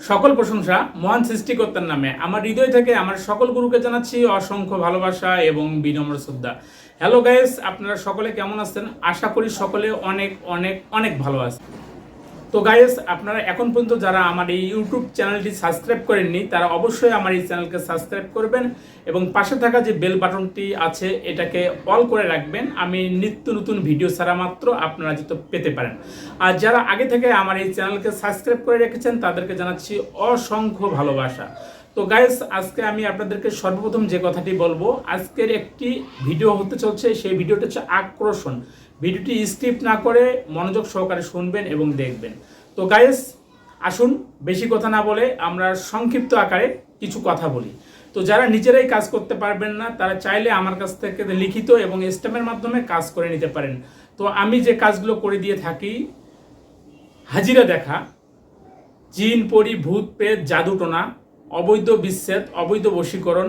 সকল প্রশংসা মহান সৃষ্টিকর্তার নামে। আমার হৃদয় থেকে আমার সকল গুরুকে জানাচ্ছি অসংখ্য ভালোবাসা এবং বিনম্র শ্রদ্ধা। হ্যালো গাইস আপনারা সকলে কেমন আছেন? আশা করি সকলে অনেক অনেক অনেক ভালো আছেন। তো গাইস আপনারা এখন পর্যন্ত যারা আমার এই ইউটিউব চ্যানেলটি সাবস্ক্রাইব করেননি, তারা অবশ্যই আমার এই চ্যানেলকে সাবস্ক্রাইব করবেন এবং পাশে থাকা যে বেল বাটনটি আছে, এটাকে অল করে রাখবেন। আমি নিত্য নতুন ভিডিও ছাড়া মাত্র আপনারা যেতে পেতে পারেন। আর যারা আগে থেকে আমার এই চ্যানেলকে সাবস্ক্রাইব করে রেখেছেন, তাদেরকে জানাচ্ছি অসংখ্য ভালোবাসা। তো গাইস আজকে আমি আপনাদেরকে সর্বপ্রথম যে কথাটি বলব, আজকের একটি ভিডিও হতে চলছে, সেই ভিডিওটা হচ্ছে আকর্ষণ ভিডিওটি স্ক্রিপ্ট না করে মনোযোগ সহকারে শুনবেন এবং দেখবেন। তো গাইস আসুন, বেশি কথা না বলে আমরা সংক্ষিপ্ত আকারে কিছু কথা বলি। তো যারা নিজেরাই কাজ করতে পারবেন না, তারা চাইলে আমার কাছ থেকে লিখিত এবং স্ট্যাম্পের মাধ্যমে কাজ করে নিতে পারেন। তো আমি যে কাজগুলো করে দিয়ে থাকি, হাজিরা দেখা, জিন, পরি, ভূত, প্রেত, জাদুটোনা অবৈধ বিচ্ছেদ, অবৈধ বশীকরণ,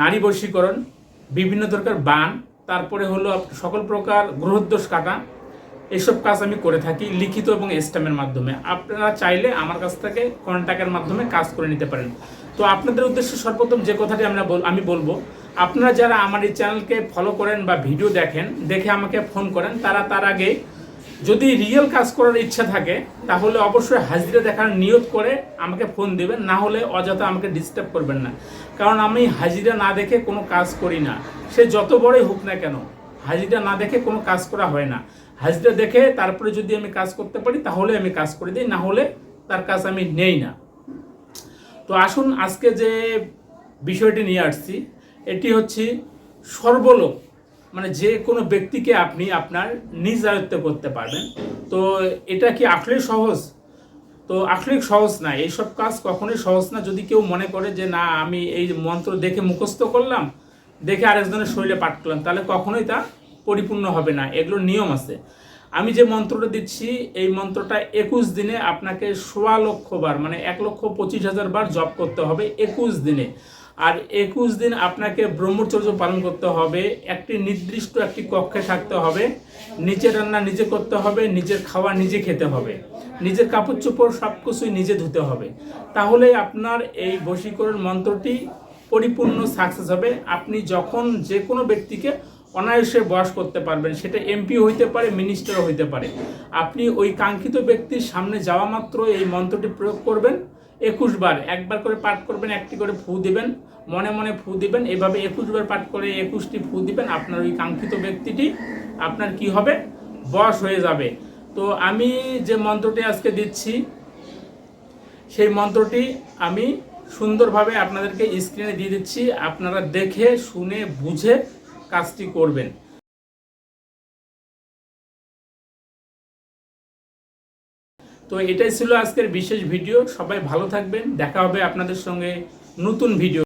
নারী বশীকরণ, বিভিন্ন প্রকার বান, তারপরে হলো সকল প্রকার গ্রহদোষ কাটা, এসব কাজ আমি করে থাকি লিখিত এবং স্ট্যাম্পের মাধ্যমে। আপনারা চাইলে আমার কাছ থেকে কন্ট্যাক্টের মাধ্যমে কাজ করে নিতে পারেন। তো আপনাদের উদ্দেশ্যে সর্বপ্রথম যে কথাটি আমরা আমি বলব, আপনারা যারা আমার এই চ্যানেলকে ফলো করেন বা ভিডিও দেখেন, দেখে আমাকে ফোন করেন, তারা তার আগে যদি রিয়েল কাজ করার ইচ্ছা থাকে, তাহলে অবশ্যই হাজিরা দেখার নিয়ত করে আমাকে ফোন দিবেন, না হলে অযথা আমাকে ডিস্টার্ব করবেন না। কারণ আমি হাজিরা না দেখে কোনো কাজ করি না। সে যত বড়ই হোক না কেন, হাজিরা না দেখে কোনো কাজ করা হয় না। হাজিরা দেখে তারপরে যদি আমি কাজ করতে পারি, তাহলে আমি কাজ করে দিই, না হলে তার কাজ আমি নেই না। তো আসুন আজকে যে বিষয়টি নিয়ে আসছি, এটি হচ্ছে সর্বলোক। মানে যে কোনো ব্যক্তিকে আপনি আপনার নিজ আয়ত্তে করতে পারবেন। তো এটা কি আসলেই সহজ? তো আসলে সহজ না। এইসব কাজ কখনোই সহজ না। যদি কেউ মনে করে যে, না, আমি এই মন্ত্র দেখে মুখস্থ করলাম, দেখে আরেকজনের শরীরে পাঠ করলাম, তাহলে কখনোই তা পরিপূর্ণ হবে না। এগুলোর নিয়ম আছে। আমি যে মন্ত্রটা দিচ্ছি, এই মন্ত্রটা একুশ দিনে আপনাকে সোয়া লক্ষ বার মানে এক লক্ষ পঁচিশ হাজার বার জপ করতে হবে একুশ দিনে। আর একুশ দিন আপনাকে ব্রহ্মচর্য পালন করতে হবে, একটি নির্দিষ্ট একটি কক্ষে থাকতে হবে নিজের রান্না নিজে করতে হবে, নিজের খাওয়া নিজে খেতে হবে, নিজের কাপড় চোপড় সব কিছুই নিজে ধুতে হবে। তাহলে আপনার এই বশীকরণ মন্ত্রটি পরিপূর্ণ সাকসেস হবে। আপনি যখন যে কোনো ব্যক্তিকে অনায়াসে বয়স করতে পারবেন, সেটা এমপি হইতে পারে মিনিস্টারও হইতে পারে। আপনি ওই কাঙ্ক্ষিত ব্যক্তির সামনে যাওয়া মাত্র এই মন্ত্রটি প্রয়োগ করবেন। একুশ বার, একবার করে পাঠ করবেন, একটি করে ফু দিবেন, মনে মনে ফু দিবেন, এভাবে একুশ বার পাঠ করে একুশটি ফু দিবেন, আপনার ওই কাঙ্ক্ষিত ব্যক্তিটি, আপনার কি হবে? বয়স হয়ে যাবে। তো আমি যে মন্ত্রটি আজকে দিচ্ছি, সেই মন্ত্রটি আমি সুন্দরভাবে আপনাদেরকে স্ক্রিনে দিয়ে দিচ্ছি, আপনারা দেখে, শুনে, বুঝে কাজটি করবেন। তো এটাই ছিল আজকের বিশেষ ভিডিও। সবাই ভালো থাকবেন। দেখা হবে আপনাদের সঙ্গে নতুন ভিডিও